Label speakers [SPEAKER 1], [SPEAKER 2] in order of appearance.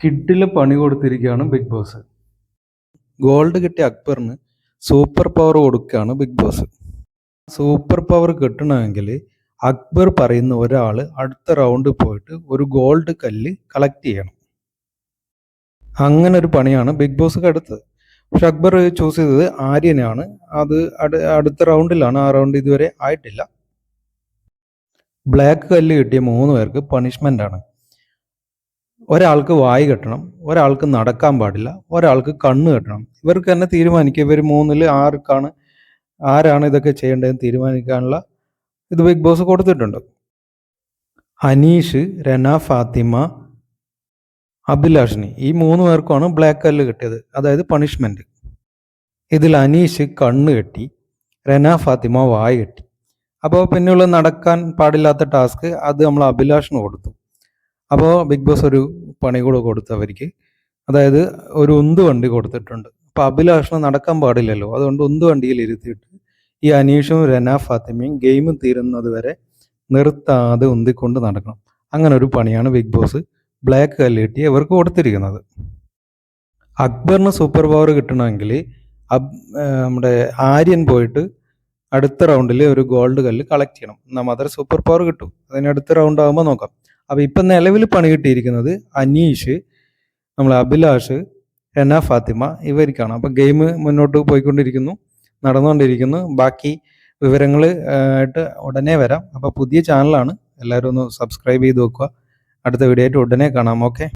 [SPEAKER 1] കിഡിലെ പണി കൊടുത്തിരിക്കുകയാണ് big boss. Gold കിട്ടിയ അക്ബറിന് സൂപ്പർ പവർ കൊടുക്കുകയാണ് ബിഗ് ബോസ്. സൂപ്പർ പവർ കിട്ടണമെങ്കിൽ അക്ബർ പറയുന്ന ഒരാൾ അടുത്ത റൗണ്ടിൽ പോയിട്ട് ഒരു ഗോൾഡ് കല്ല് കളക്ട് ചെയ്യണം. അങ്ങനെ ഒരു പണിയാണ് ബിഗ് ബോസ് എടുത്തത് പക്ഷെ അക്ബർ ചൂസ് ചെയ്തത് ആര്യനാണ്. അത് അടുത്ത റൗണ്ടിലാണ്. ആ റൗണ്ട് ഇതുവരെ ആയിട്ടില്ല. ബ്ലാക്ക് കല്ല് കിട്ടിയ മൂന്ന് പേർക്ക് പണിഷ്മെന്റ് ആണ്. ഒരാൾക്ക് വായി കെട്ടണം ഒരാൾക്ക് നടക്കാൻ പാടില്ല ഒരാൾക്ക് കണ്ണ് കെട്ടണം. ഇവർക്ക് തന്നെ തീരുമാനിക്കുക ഇവർ മൂന്നിൽ ആർക്കാണ് ആരാണ് ഇതൊക്കെ ചെയ്യേണ്ടതെന്ന് തീരുമാനിക്കാനുള്ള ഇത് ബിഗ് ബോസ് കൊടുത്തിട്ടുണ്ട്. അനീഷ് രന ഫാത്തിമ അഭിലാഷിനി ഈ മൂന്ന് പേർക്കുമാണ് ബ്ലാക്ക് കല്ല് കിട്ടിയത്. അതായത് പണിഷ്മെന്റ്. ഇതിൽ അനീഷ് കണ്ണ് കെട്ടി രന ഫാത്തിമ വായ കെട്ടി. അപ്പോൾ പിന്നെയുള്ള നടക്കാൻ പാടില്ലാത്ത ടാസ്ക് അത് നമ്മൾ അഭിലാഷിന് കൊടുത്തു. അപ്പോൾ ബിഗ് ബോസ് ഒരു പണി കൂടെ കൊടുത്തവർക്ക്. അതായത് ഒരു ഉന്ത് വണ്ടി കൊടുത്തിട്ടുണ്ട്. അപ്പോൾ അഭിലാഷണം നടക്കാൻ പാടില്ലല്ലോ. അതുകൊണ്ട് ഉന്ത് വണ്ടിയിൽ ഇരുത്തിയിട്ട് ഈ അനീഷും രന ഫാത്തിമയും ഗെയിം തീരുന്നത് വരെ നിർത്താതെ ഉന്തിക്കൊണ്ട് നടക്കണം. അങ്ങനെ ഒരു പണിയാണ് ബിഗ് ബോസ് ബ്ലാക്ക് കല്ലിട്ടി അവർക്ക് കൊടുത്തിരിക്കുന്നത്. അക്ബറിന് സൂപ്പർ പവർ കിട്ടണമെങ്കിൽ നമ്മുടെ ആര്യൻ പോയിട്ട് അടുത്ത റൗണ്ടിൽ ഒരു ഗോൾഡ് കല്ല് കളക്ട് ചെയ്യണം. എന്നാൽ മാത്രമേ സൂപ്പർ പവർ കിട്ടും. അതിന് അടുത്ത റൗണ്ട് ആകുമ്പോൾ നോക്കാം. അപ്പോൾ ഇപ്പം നിലവിൽ പണി കിട്ടിയിരിക്കുന്നത് അനീഷ് നമ്മൾ അഭിലാഷ് എന്ന ഫാത്തിമ ഇവർക്കാണ് അപ്പോൾ ഗെയിം മുന്നോട്ട് പോയിക്കൊണ്ടിരിക്കുന്നു നടന്നുകൊണ്ടിരിക്കുന്നു. ബാക്കി വിവരങ്ങൾ ആയിട്ട് ഉടനെ വരാം. അപ്പോൾ പുതിയ ചാനലാണ്. എല്ലാവരും ഒന്ന് സബ്സ്ക്രൈബ് ചെയ്ത് വെക്കുക. അടുത്ത വീഡിയോ ആയിട്ട് ഉടനെ കാണാം. ഓക്കെ